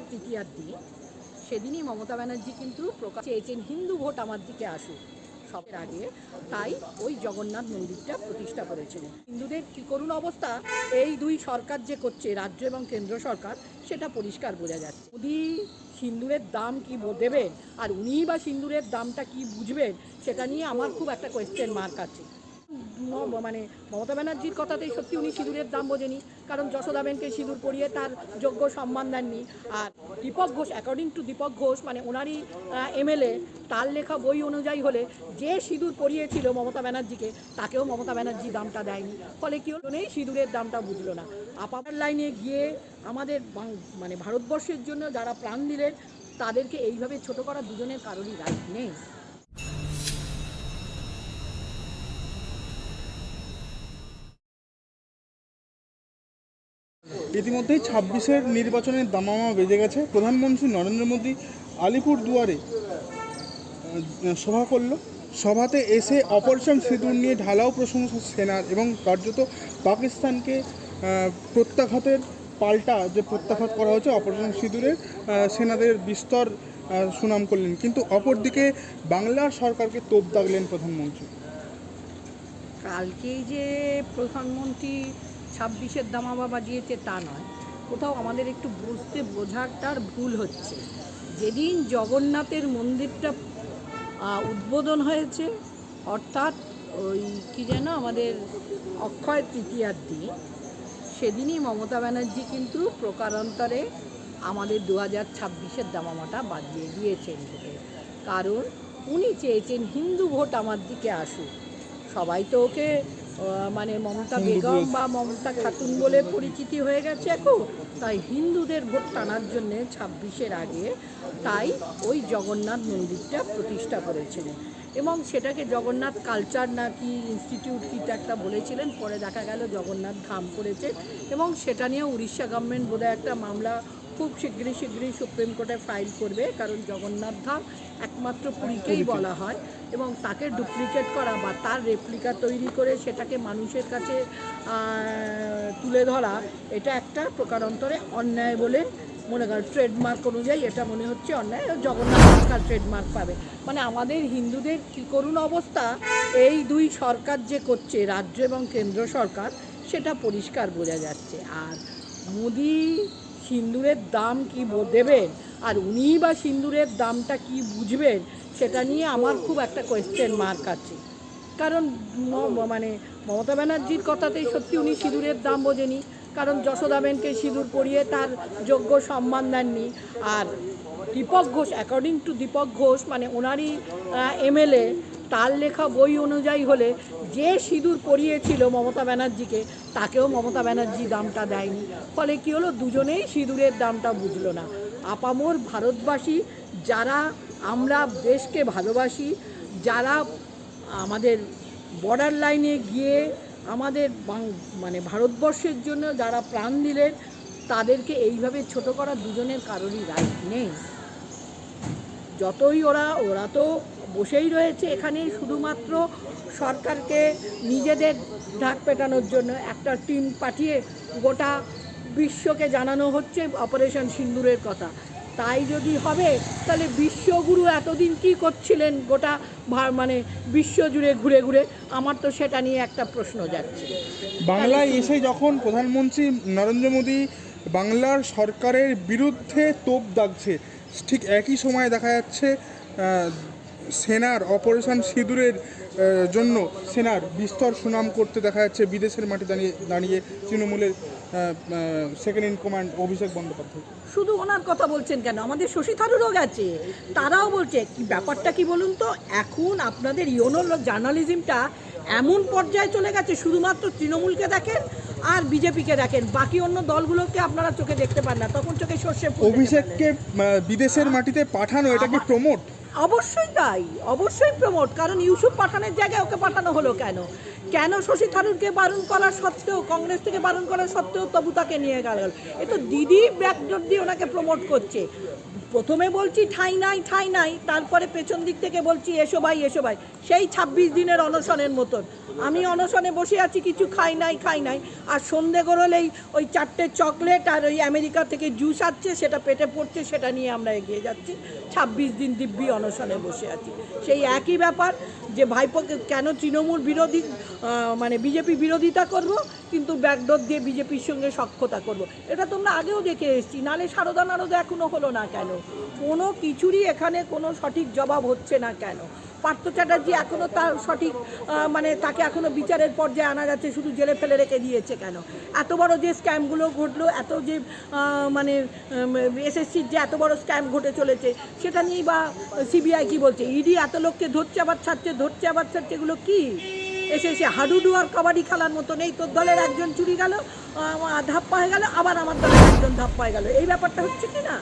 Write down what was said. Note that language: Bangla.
অক্ষয় তৃতীয়ার দিন। সেদিনই মমতা ব্যানার্জি কিন্তু প্রকাশ চেয়েছেন হিন্দু ভোট আমার দিকে আসুক। সবের আগে। তাই ওই জগন্নাথ মন্দিরটা প্রতিষ্ঠা করেছিলেন হিন্দুদের কী করুণ অবস্থা? এই দুই সরকার যে করছে, রাজ্য এবং কেন্দ্র সরকার, সেটা পরিষ্কার বোঝা যাচ্ছে। মোদি সিন্দুরের দাম কি দেবেন? আর উনিই বা সিন্দুরের দামটা কি বুঝবেন? সেটা নিয়ে আমার খুব একটা কোয়েশ্চেন মার্ক আছে। মানে মমতা ব্যানার্জির কথাতেই সত্যি উনি সিঁদুরের দাম বোঝেনি, কারণ যশোদাবেনকে সিঁদুর পরিয়ে তার যোগ্য সম্মান দেননি। আর দীপক ঘোষ অ্যাকর্ডিং টু দীপক ঘোষ মানে ওনারই এমএলএ তার লেখা বই অনুযায়ী হলে যে সিঁদুর পরিয়েছিল মমতা ব্যানার্জিকে, তাকেও মমতা ব্যানার্জি দামটা দেয়নি। ফলে কি হলো? নেই সিঁদুরের দামটা বুঝলো না। আপার লাইনে গিয়ে আমাদের মানে ভারতবর্ষের জন্য যারা প্রাণ দিলেন, তাদেরকে এইভাবে ছোট করা দুজনের কারোরই রাইট নেই। ইতিমধ্যেই ছাব্বিশের নির্বাচনের দামামা বেজে গেছে। প্রধানমন্ত্রী নরেন্দ্র মোদী আলিপুর দুয়ারে সভা করল। সভাতে এসে অপারেশন সিঁদুর নিয়ে ঢালাও প্রশংসা সেনার এবং কার্যত পাকিস্তানকে প্রত্যাঘাতের পাল্টা যে প্রত্যাঘাত করা হয়েছে অপারেশন সিঁদুরের সেনাদের বিস্তর সুনাম করলেন। কিন্তু অপরদিকে বাংলার সরকারকে তোপ দাগলেন প্রধানমন্ত্রী। কালকেই যে প্রধানমন্ত্রী ছাব্বিশের দামাবা বাজিয়েছে তা নয়। কোথাও আমাদের একটু বুঝতে বোঝাটার ভুল হচ্ছে। যেদিন জগন্নাথের মন্দিরটা উদ্বোধন হয়েছে, অর্থাৎ ওই কী যেন আমাদের অক্ষয় তৃতীয়ার দিন, সেদিনই মমতা ব্যানার্জি কিন্তু প্রকারান্তরে আমাদের দু হাজার ছাব্বিশের দামামাটা বাজিয়ে দিয়েছেন। কারণ উনি চেয়েছেন হিন্দু ভোট আমার দিকে আসুক। সবাই তো ওকে মানে মমতা বেগম বা মমতা খাতুন বলে পরিচিতি হয়ে গেছে এখন। তাই হিন্দুদের ভোট টানার জন্যে ছাব্বিশের আগে তাই ওই জগন্নাথ মন্দিরটা প্রতিষ্ঠা করেছিলেন। এবং সেটাকে জগন্নাথ কালচার নাকি ইনস্টিটিউট কি একটা বলেছিলেন পরে দেখা গেল জগন্নাথ ধাম করেছে। এবং সেটা নিয়ে উড়িষ্যা গভর্নমেন্ট বোধহয় একটা মামলা খুব শীঘ্রই শীঘ্রই সুপ্রিম কোর্টে ফাইল করবে কারণ জগন্নাথ ধাম একমাত্র পুরীকেই বলা হয় এবং তাকে ডুপ্লিকেট করা বা তার রেপ্লিকা তৈরি করে সেটাকে মানুষের কাছে তুলে ধরা এটা একটা প্রকারান্তরে অন্যায় বলে মনে করেন। ট্রেডমার্ক অনুযায়ী এটা মনে হচ্ছে অন্যায় জগন্নাথ সরকার ট্রেডমার্ক পাবে। মানে আমাদের হিন্দুদের কী করুণ অবস্থা এই দুই সরকার যে করছে রাজ্য এবং কেন্দ্র সরকার সেটা পরিষ্কার বোঝা যাচ্ছে। আর মোদি সিন্দুরের দাম কি দেবেন? আর উনি বা সিন্দুরের দামটা কি বুঝবেন? সেটা নিয়ে আমার খুব একটা কোয়েশ্চেন মার্ক আছে। কারণ মানে মমতা ব্যানার্জির কথাতেই সত্যি উনি সিঁদুরের দাম বোঝেনি। কারণ যশোদাবেনকে সিঁদুর পরিয়ে তার যোগ্য সম্মান দেননি। আর দীপক ঘোষ অ্যাকর্ডিং টু দীপক ঘোষ মানে ওনারই এমএলএ তার লেখা বই অনুযায়ী হলে যে সিঁদুর পরিয়েছিল মমতা ব্যানার্জিকে, তাকেও মমতা ব্যানার্জি দামটা দেয়নি। ফলে কি হলো? দুজনেই সিঁদুরের দামটা বুঝলো না। আপামোর ভারতবাসী, যারা আমরা দেশকে ভালোবাসি, যারা আমাদের বর্ডার লাইনে গিয়ে আমাদের মানে ভারতবর্ষের জন্য যারা প্রাণ দিলেন, তাদেরকে এইভাবে ছোট করা দুজনের কারোরই রাইট নেই। যতই ওরা ওরা তো বসেই রয়েছে এখানে শুধুমাত্র সরকারকে নিজেদের ঢাক পেটানোর জন্য। একটা টিম পাঠিয়ে গোটা বিশ্বকে জানানো হচ্ছে অপারেশন সিন্দুরের কথা। তাই যদি হবে, তাহলে বিশ্বগুরু এতদিন কি করছিলেন গোটা মানে বিশ্ব জুড়ে ঘুরে ঘুরে? আমার তো সেটা নিয়ে একটা প্রশ্ন যাচ্ছে। বাংলায় এসে যখন প্রধানমন্ত্রী নরেন্দ্র মোদী বাংলার সরকারের বিরুদ্ধে তোপ দাগছে, ঠিক একই সময় দেখা যাচ্ছে সেনার অপারেশন সিঁদুরের জন্য সেনার বিস্তর সুনাম করতে দেখা যাচ্ছে বিদেশের মাটি দাঁড়িয়ে দাঁড়িয়ে তৃণমূলের second in command Abhishek Bandyopadhyay. শুধু ওনার কথা বলছেন কেন? আমাদের শশী থারুরও গেছে তারাও বলছে, কি ব্যাপারটা কি বলুন তো? এখন আপনাদের ইয়োনো জার্নালিজমটা এমন পর্যায়ে চলে গেছে, শুধুমাত্র তৃণমূলকে দেখেন আর বিজেপিকে দেখেন বাকি অন্য দলগুলোকে আপনারা চোখে দেখতে পান না তখন চোখে সর্ষে অভিষেককে বিদেশের মাটিতে পাঠানো এটা কি প্রমোট? অবশ্যই তাই অবশ্যই প্রমোট কারণ ইউসুফ পাঠানের জায়গায় ওকে পাঠানো হলো কেন? কেন শশী থারুরকে বারণ করা সত্ত্বেও কংগ্রেস থেকে বারণ করা সত্ত্বেও তবু তাকে নিয়ে গেল এ তো দিদি ব্যাকডোর দিয়ে ওনাকে প্রমোট করছে। প্রথমে বলছি ঠাই নাই ঠাই নাই। তারপরে পেছন দিক থেকে বলছি এসো ভাই এসো ভাই। সেই ছাব্বিশ দিনের অনশনের মতন। আমি অনশনে বসে আছি, কিছু খাই নাই খাই নাই। আর সন্ধে গড়লেই ওই চারটে চকলেট আর ওই আমেরিকা থেকে জুস আসছে, সেটা পেটে পড়ছে, সেটা নিয়ে আমরা এগিয়ে যাচ্ছি। ছাব্বিশ দিন দিব্যি অনশনে বসে আছি। সেই একই ব্যাপার যে ভাইপোকে কেন তৃণমূল বিরোধী মানে বিজেপি বিরোধিতা করব, কিন্তু ব্যাকডোর দিয়ে বিজেপির সঙ্গে সক্ষতা করব। এটা তোমরা আগেও দেখে এসেছি, নালে সারদা নারদ এখনও হলো না কেন? কোনো কিছুরই এখানে কোনো সঠিক জবাব হচ্ছে না কেন? পার্থ চ্যাটার্জি এখনও তার সঠিক মানে তাকে এখনও বিচারের পর্যায়ে আনা যাচ্ছে, শুধু জেলে ফেলে রেখে দিয়েছে কেন? এত বড় যে স্ক্যামগুলো ঘটলো, এত যে মানে এসএসসির যে এত বড় স্ক্যাম ঘটে চলেছে, সেটা নিয়েই বা সিবিআই কি বলছে? ইডি এত লোককে ধরছে আবার ছাড়ছে, ধরছে আবার ছাড়ছে, এগুলো কি? এসে এসে হাডুডু আর কাবাডি খেলার মতো, নেই তোর দলের একজন চুরি গেল ধাপ্পা হয়ে গেল, আবার আমার দলের একজন ধাপ্পা হয়ে গেল। এই ব্যাপারটা হচ্ছে কি না?